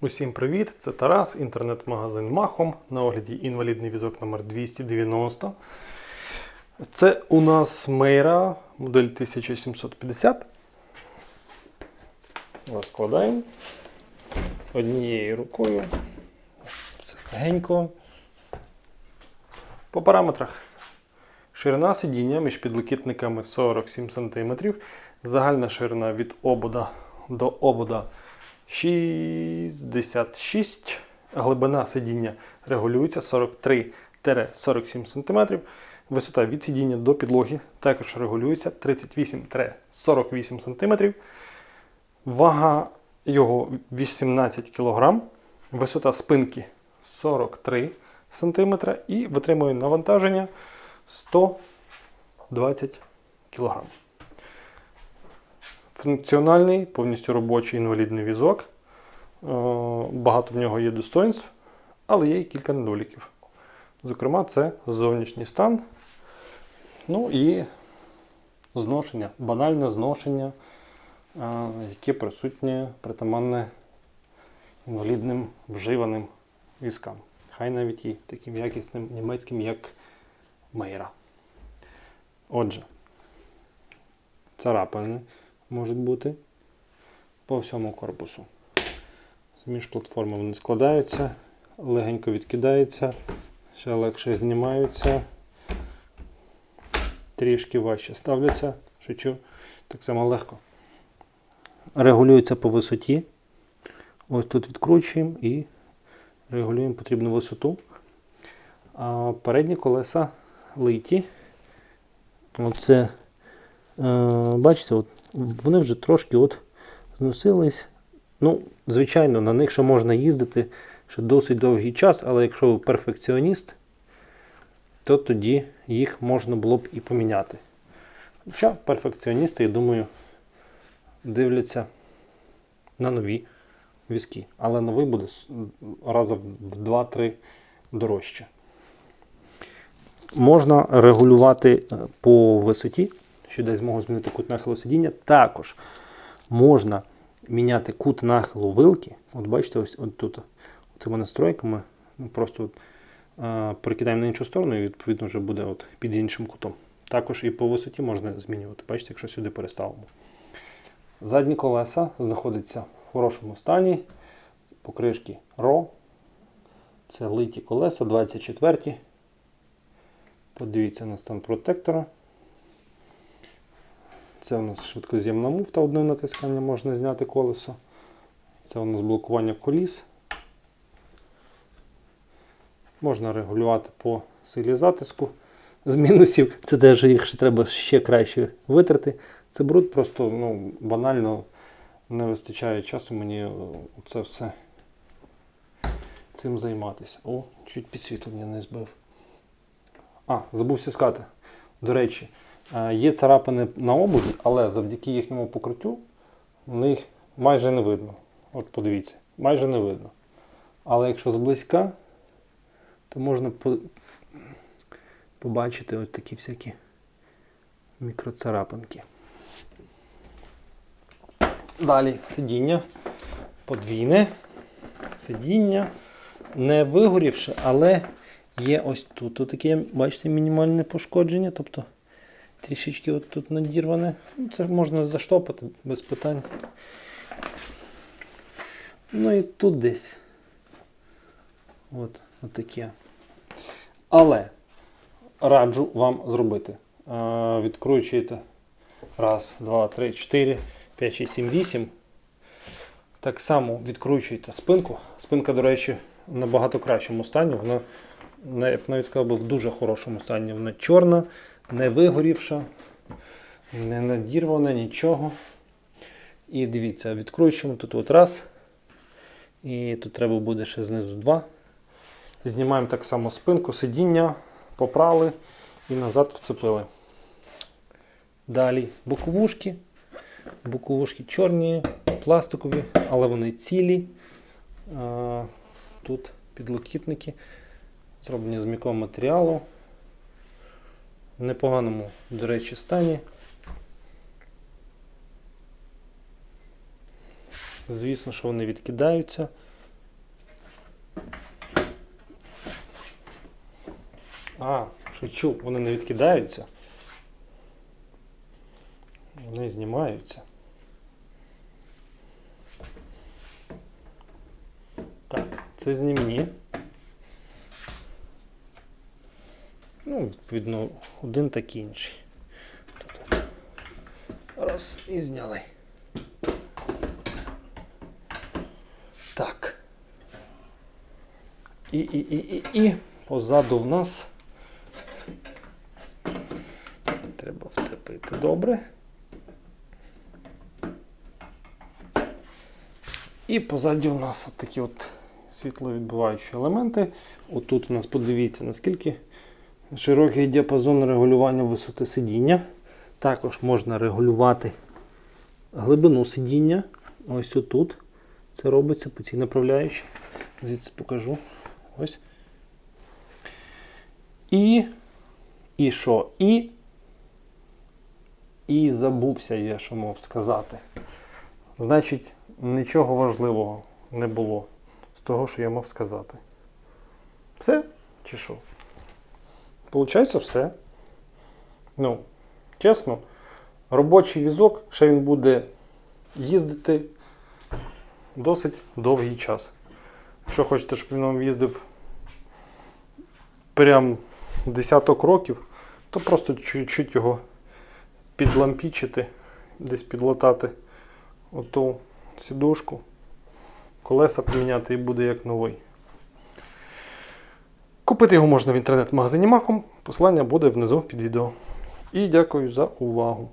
Усім привіт! Це Тарас, інтернет-магазин Махом. На огляді інвалідний візок номер 290. Це у нас Мейра, модель 1750. Розкладаємо однією рукою. Це легенько. По параметрах. Ширина сидіння між підлокітниками 47 см. Загальна ширина від обода до обода 66. Глибина сидіння регулюється 43-47 см. Висота від сидіння до підлоги також регулюється 38-48 см. Вага його 18 кг. Висота спинки 43 см і витримує навантаження 120 кг. Функціональний, повністю робочий інвалідний візок. Е, Багато в нього є достоинств, але є і кілька недоліків. Зокрема, це зовнішній стан. Ну і зношення, банальне зношення, е, яке присутнє притаманне інвалідним вживаним візкам. Хай навіть і таким якісним німецьким, як Мейра. Отже, царапини можуть бути по всьому корпусу. Між платформами вони складаються, легенько відкидаються, ще легше знімаються, трішки важче ставляться, шучу, так само легко. Регулюється по висоті. Ось тут відкручуємо і регулюємо потрібну висоту. А передні колеса литі. Оце, е, бачите, от, вони вже трошки от зносились. Ну, звичайно, на них ще можна їздити ще досить довгий час, але якщо ви перфекціоніст, то тоді їх можна було б і поміняти. Хоча перфекціоністи, я думаю, дивляться на нові візки. Але новий буде раза в 2-3 дорожче. Можна регулювати е, по висоті, що дасть змогу змінити кут нахилу сидіння. Також можна міняти кут нахилу вилки. От бачите, ось от тут цими настройками ми просто от, е, перекидаємо на іншу сторону і відповідно вже буде от під іншим кутом. Також і по висоті можна змінювати. Бачите, якщо сюди переставимо. Задні колеса знаходяться в хорошому стані. Покришки RO. Це литі колеса 24. Подивіться на стан протектора. Це у нас швидкоз'ємна муфта, одним натисканням можна зняти колесо. Це у нас блокування коліс. Можна регулювати по силі затиску. З мінусів це теж їх ще треба ще краще витрати. Це бруд, просто ну, банально не вистачає часу мені е, це все цим займатися. О, чуть підсвітлення не збив. А, забувся сказати. До речі, є царапини на обуді, але завдяки їхньому покриттю їх майже не видно. От подивіться, майже не видно. Але якщо зблизька, то можна по- побачити ось такі всякі мікроцарапинки. Далі сидіння подвійне. Сидіння не вигорівши, але є ось тут от таке, бачите, мінімальне пошкодження, тобто трішечки от тут надірване. Це можна заштопати без питань. Ну і тут десь. От, от таке. Але раджу вам зробити. Е, Відкручуєте раз, два, три, чотири, п'ять, шість, сім, вісім. Так само відкручуєте спинку. Спинка, до речі, в набагато кращому стані. Вона, я б навіть сказав, в дуже хорошому стані. Вона чорна, не вигорівша, не надірвана, нічого. І дивіться, відкручуємо тут от раз. І тут треба буде ще знизу два. Знімаємо так само спинку, сидіння, попрали і назад вцепили. Далі боковушки. Боковушки чорні, пластикові, але вони цілі. Тут підлокітники, зроблені з м'якого матеріалу. В непоганому, до речі, стані. Звісно, що вони відкидаються, А, шучу, вони не відкидаються. Вони знімаються. Так, це знімні. Ну, відповідно, один так і інший. Тут. Раз і зняли. Так. І, і, і, і, і позаду в нас треба вцепити добре. І позаді у нас от такі от світловідбиваючі елементи. Отут у нас подивіться, наскільки широкий діапазон регулювання висоти сидіння. Також можна регулювати глибину сидіння. Ось отут. Це робиться по цій направляючій. Звідси покажу. Ось. І. І що? І. І забувся я, що мав сказати. Значить, нічого важливого не було з того, що я мав сказати. Все? Чи що? Получається все. Ну, чесно, робочий візок, ще він буде їздити досить довгий час. Якщо хочете, щоб він вам їздив прям десяток років, то просто чуть-чуть його підлампічити, десь підлатати оту сідушку, колеса поміняти і буде як новий. Купити його можна в інтернет-магазині Махом. Посилання буде внизу під відео. І дякую за увагу.